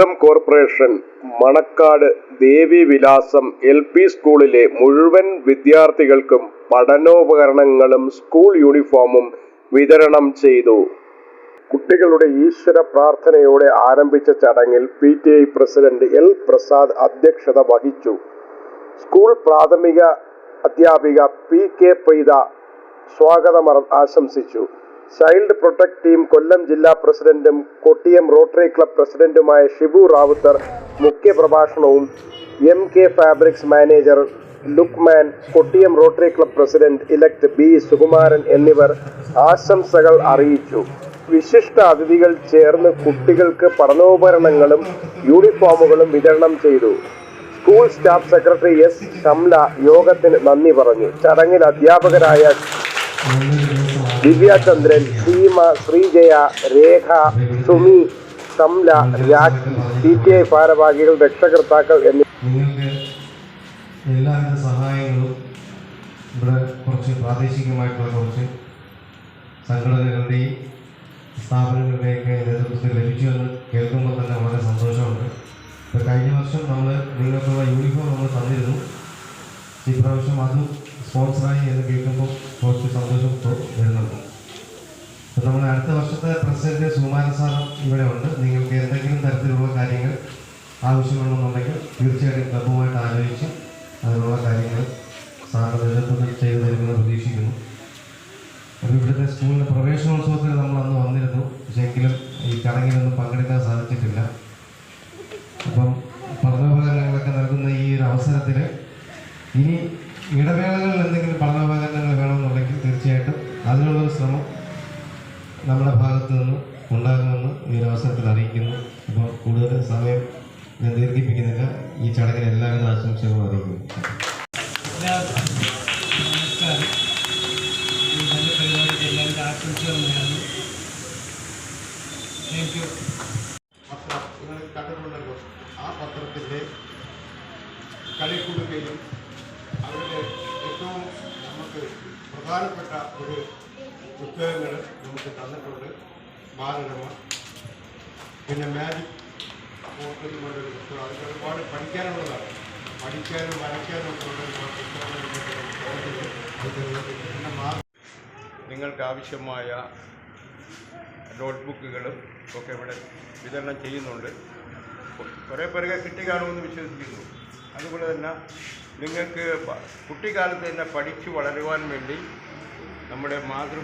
കൊല്ലം corporation Manacaud ദേവി വിലാസം L P സ്കൂളിലെ മുഴുവൻ വിദ്യാർത്ഥികൾക്കും പഠനോപകരണങ്ങളും സ്കൂൾ യൂണിഫോമും വിതരണം ചെയ്തു. കുട്ടികളുടെ ഈശ്വര പ്രാർത്ഥനയോടെ ആരംഭിച്ച ചടങ്ങിൽ P T I president L Prasad അധ്യക്ഷത വഹിച്ചു. സ്കൂൾ പ്രാഥമിക അധ്യാപിക പി കെ പ്രീത സ്വാഗതം ആശംസിച്ചു. ചൈൽഡ് പ്രൊട്ടക്ട് ടീം കൊല്ലം ജില്ലാ പ്രസിഡന്റും കൊട്ടിയം റോട്ടറി ക്ലബ് പ്രസിഡന്റുമായ Shibu Rawther മുഖ്യപ്രഭാഷണവും M K fabrics manager Lukman Kottiyam rotary club president elect B Sukumaran എന്നിവർ ആശംസകൾ അറിയിച്ചു. വിശിഷ്ട അതിഥികൾ ചേർന്ന് കുട്ടികൾക്ക് പഠനോപകരണങ്ങളും യൂണിഫോമുകളും വിതരണം ചെയ്തു. School staff secretary S. Shamla യോഗത്തിന് നന്ദി പറഞ്ഞു. ചടങ്ങിൽ അധ്യാപകരായ Divyachandran Seema Sreejaya Rekha Sumi Shamla Rakhi C T I ഭാരവാഹികൾ രക്ഷകർത്താക്കൾ എന്നീ നിങ്ങൾക്ക് സഹായങ്ങളും ഇവിടെ കുറച്ച് പ്രാദേശികമായിട്ടുള്ള കുറച്ച് സംഘടനകളുടെയും സ്ഥാപനങ്ങളുടെയൊക്കെ നേതൃത്വത്തിൽ ലഭിച്ചു എന്ന് കേൾക്കുമ്പോൾ തന്നെ വളരെ സന്തോഷമുണ്ട്. ഇപ്പോൾ കഴിഞ്ഞ വർഷം നമ്മൾ നിങ്ങൾക്കുള്ള യൂണിഫോം നമ്മൾ തന്നിരുന്നു. ഇപ്രാവശ്യം അതും സ്പോൺസറായി എന്ന് കേൾക്കുമ്പോൾ കുറച്ച് സന്തോഷം തോ- വരുന്നുണ്ട് അപ്പോൾ നമ്മുടെ അടുത്ത വർഷത്തെ പ്രസിഡന്റ് സുകുമാരൻ സാറും ഇവിടെ ഉണ്ട്. നിങ്ങൾക്ക് എന്തെങ്കിലും തരത്തിലുള്ള കാര്യങ്ങൾ ആവശ്യമുണ്ടെന്നുണ്ടെങ്കിൽ തീർച്ചയായിട്ടും ക്ലബ്ബുമായിട്ട് ആലോചിച്ച് അതിനുള്ള കാര്യങ്ങൾ സാറിന്റെ നേതൃത്വത്തിൽ ചെയ്തു തരുമെന്ന് പ്രതീക്ഷിക്കുന്നു. അപ്പോൾ ഇവിടുത്തെ സ്കൂളിലെ പ്രവേശനോത്സവത്തിൽ നമ്മൾ അന്ന് വന്നിരുന്നു. പക്ഷേ എങ്കിലും ഈ ചടങ്ങിലൊന്നും പങ്കെടുക്കാൻ സാധിച്ചിട്ടില്ല. അപ്പം പഠനോപകരണങ്ങളൊക്കെ നൽകുന്ന ഈ ഒരു അവസരത്തിൽ ഇനി ഇടവേളകളിൽ എന്തെങ്കിലും പഠനോപകരണങ്ങൾ വേണമെന്നുണ്ടെങ്കിൽ തീർച്ചയായിട്ടും അതിനുള്ളൊരു ശ്രമം നമ്മുടെ ഭാഗത്തു നിന്ന് ഉണ്ടാകുമെന്ന് ഈ ഒരു അവസരത്തിൽ അറിയിക്കുന്നു. അപ്പോൾ കൂടുതൽ സമയം ഞാൻ ദീർഘിപ്പിക്കുന്നില്ല. ഈ ചടങ്ങിൽ എല്ലാവിധ ആശംസകളും അറിയിക്കുന്നു. ആ പത്രത്തിന്റെ കളിക്കുടുക്കയിലും അവരുടെ ഏറ്റവും നമുക്ക് പ്രധാനപ്പെട്ട ഒരു പുസ്തകങ്ങൾ നമുക്ക് തന്നിട്ടുണ്ട് ബാലരമ. പിന്നെ മാജിക് ഒരുപാട് പഠിക്കാനുള്ളതാണ്. പഠിക്കാനും വരയ്ക്കാനും നിങ്ങൾക്ക് ആവശ്യമായ നോട്ട്ബുക്കുകളും ഒക്കെ ഇവിടെ വിതരണം ചെയ്യുന്നുണ്ട്. കുറേ പേർക്ക് കിട്ടി കാണുമെന്ന് വിശ്വസിക്കുന്നു. അതുപോലെ തന്നെ നിങ്ങൾക്ക് കുട്ടിക്കാലത്ത് തന്നെ പഠിച്ചു വളരുവാൻ വേണ്ടി നമ്മുടെ മാതൃ